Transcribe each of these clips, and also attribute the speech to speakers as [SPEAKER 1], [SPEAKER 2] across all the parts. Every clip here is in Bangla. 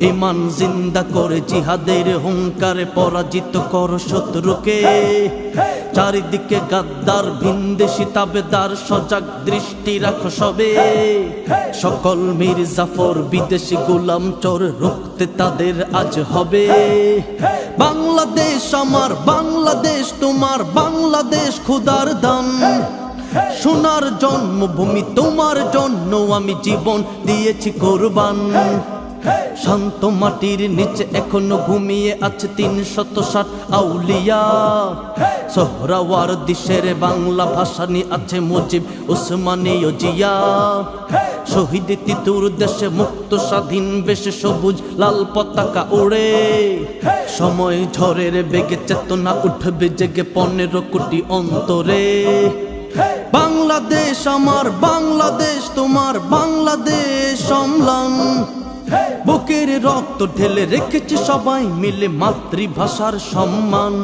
[SPEAKER 1] ইমান জিন্দা করে জিহাদের হুঙ্কারে পরাজিত কর শত্রুকে। চারিদিকে গাদ্দার ভিনদেশি তাবেদার, সজাগ দৃষ্টি রাখো সবে। সকল মীর জাফর বিদেশি গোলাম চোর রুখতে তাদের আজ হবে। বাংলাদেশ আমার, বাংলাদেশ তোমার, বাংলাদেশ খুদার দান। সোনার জন্মভূমি তোমার জন্য আমি জীবন দিয়েছি কোরবান। শান্ত মাটির নিচে এখনও ঘুমিয়ে আছে তিন শত ষাট আউলিয়া। সোহরাওয়ার দিশের বাংলা ভাষা নিয়ে আছে মুজিব উসমানীয় জিয়া শহীদ তিতুর দেশে মুক্ত স্বাধীন, বেশে সবুজ লাল পতাকা উড়ে। সময় ঝড়ের বেগে চেতনা উঠবে, জেগে পনেরো কোটি অন্তরে। বাংলাদেশ আমার বাংলাদেশ তোমার বাংলাদেশ সম্লান বুকের রক্ত ঢেলে রেখেছে সবাই মিলে মাতৃভাষার সম্মান।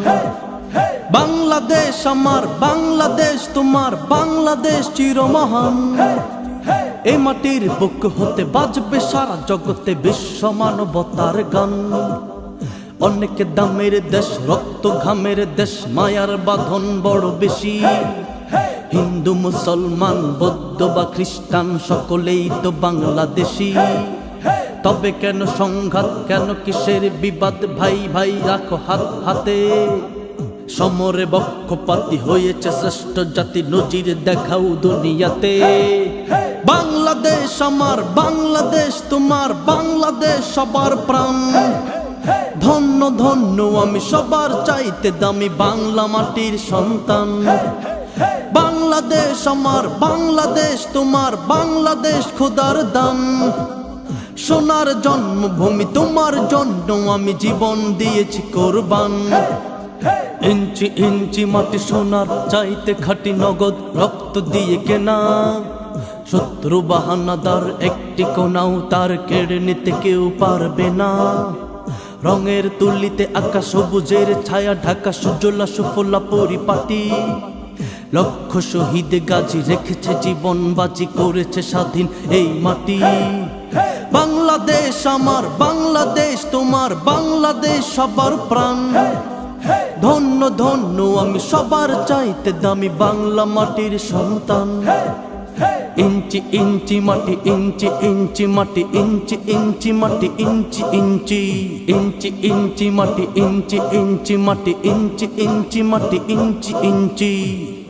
[SPEAKER 1] বাংলাদেশ আমার বাংলাদেশ তোমার বাংলাদেশ চিরমহান। এই মাটির বুক হতে বাজবে সারা জগতে বিশ্ব মানবতার গান। অনেক দামের দেশ রক্ত ঘামের দেশ মায়ার বাঁধন বড় বেশি। হিন্দু, মুসলমান, বৌদ্ধ বা খ্রিস্টান, সকলেই তো বাংলাদেশি। তবে কেন সংঘাত, কেন কিসের বিবাদ? ভাই ভাই, রাখো হাত হাতে। সমরে বক্ষপাতি হয়েছে শ্রেষ্ঠ জাতি নজির দেখাও দুনিয়াতে। বাংলাদেশ আমার, বাংলাদেশ তোমার, বাংলাদেশ সবার প্রাণ। ধন্য ধন্য, আমি সবার চাইতে দামি বাংলা মাটির সন্তান। বাংলাদেশ, আমার বাংলাদেশ, তোমার বাংলাদেশ খোদার দান সোনার জন্মভূমি, তোমার জন্য আমি জীবন দিয়েছি কোরবান। ইঞ্চি ইঞ্চি মাটি সোনার চাইতে খাটি নগদ রক্ত দিয়ে কেনা। শত্রু বাহানাদার একটি কোনাও তার কেড়ে নিতে কেউ পারবে না। রঙের তুলিতে আকাশ সবুজের ছায়া, ঢাকা সুজলা সুফলা পরিপাটি। লক্ষ শহীদ গাজী রেখেছে জীবন বাজি করেছে স্বাধীন এই মাটি। বাংলাদেশ আমার, বাংলাদেশ তোমার, বাংলাদেশ সবার প্রাণ। ধন্য ধন্য, আমি সবার চাইতে দামি বাংলা মাটির সন্তান। ইঞ্চি ইঞ্চি মাটি, ইঞ্চি ইঞ্চি মাটি, ইঞ্চি ইঞ্চি মাটি, ইঞ্চি ইঞ্চি। ইঞ্চি ইঞ্চি মাটি, ইঞ্চি ইঞ্চি মাটি, ইঞ্চি ইঞ্চি মাটি, ইঞ্চি ইঞ্চি।